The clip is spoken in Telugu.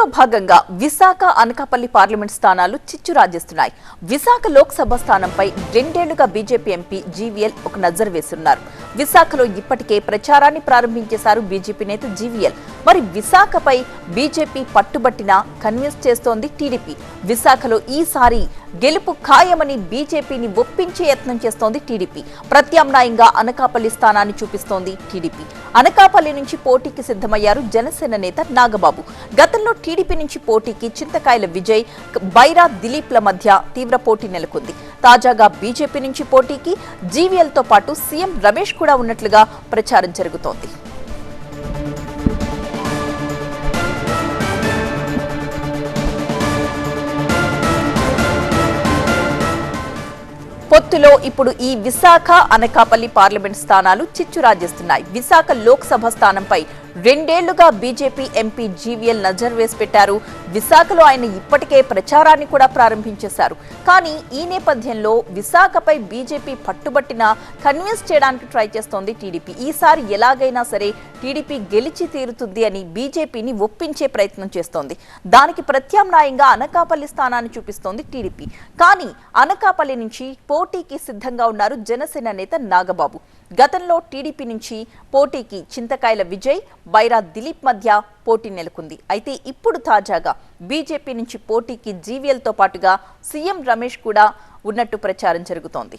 ఇందులో భాగంగా విశాఖ అనకాపల్లి పార్లమెంట్ స్థానాలు చిచ్చు రాజేస్తున్నాయి. విశాఖ లోక్సభ స్థానంపై రెండేళ్ళుగా బీజేపీ ఎంపీ జీవీఎల్ ఒక నజర్ వేస్తున్నారు విశాఖలో ఇప్పటికే ప్రచారాన్ని ప్రారంభించేశారు బీజేపీ నేత జీవీఎల్. మరి విశాఖపై బీజేపీ పట్టుబట్టినా కన్విన్స్ చేస్తోంది టీడీపీ. విశాఖలో ఈసారి గెలుపు ఖాయమని బీజేపీని ఒప్పించే యత్నం చేస్తోంది టీడీపీ. ప్రత్యామ్నాయంగా అనకాపల్లి స్థానాన్ని చూపిస్తోంది టీడీపీ. అనకాపల్లి నుంచి పోటీకి సిద్ధమయ్యారు జనసేన నేత నాగబాబు. గతంలో టీడీపీ నుంచి పోటీకి చింతకాయల విజయ్ బైరా దిలీప్ల మధ్య తీవ్ర పోటీ నెలకొంది. తాజాగా బీజేపీ నుంచి పోటీకి జీవీఎల్తో పాటు సీఎం రమేష్ కూడా ఉన్నట్లుగా ప్రచారం జరుగుతోంది. పొత్తులో ఇప్పుడు ఈ విశాఖ అనకాపల్లి పార్లమెంట్ స్థానాలు చిచ్చు రాజేస్తున్నాయి. విశాఖ లోక్సభ స్థానంపై రెండేళ్ళుగా బీజేపీ ఎంపీ జీవీఎల్ నజర్ వేసి పెట్టారు. విశాఖలో ఆయన ఇప్పటికే ప్రచారాన్ని కూడా ప్రారంభించేశారు. కానీ ఈ నేపథ్యంలో విశాఖపై బీజేపీ పట్టుబట్టిన కన్విన్స్ చేయడానికి ట్రై చేస్తోంది టీడీపీ. ఈసారి ఎలాగైనా సరే టీడీపీ గెలిచి తీరుతుంది అని బీజేపీని ఒప్పించే ప్రయత్నం చేస్తోంది. దానికి ప్రత్యామ్నాయంగా అనకాపల్లి స్థానాన్ని చూపిస్తోంది టీడీపీ. కానీ అనకాపల్లి నుంచి పోటీకి సిద్ధంగా ఉన్నారు జనసేన నేత నాగబాబు. గతంలో టీడీపీ నుంచి పోటీకి చింతకాయల విజయ్ బైరా దిలీప్ మధ్య పోటీ నెలకొంది. అయితే ఇప్పుడు తాజాగా బీజేపీ నుంచి పోటీకి జీవీఎల్తో పాటుగా సీఎం రమేష్ కూడా ఉన్నట్టు ప్రచారం జరుగుతోంది.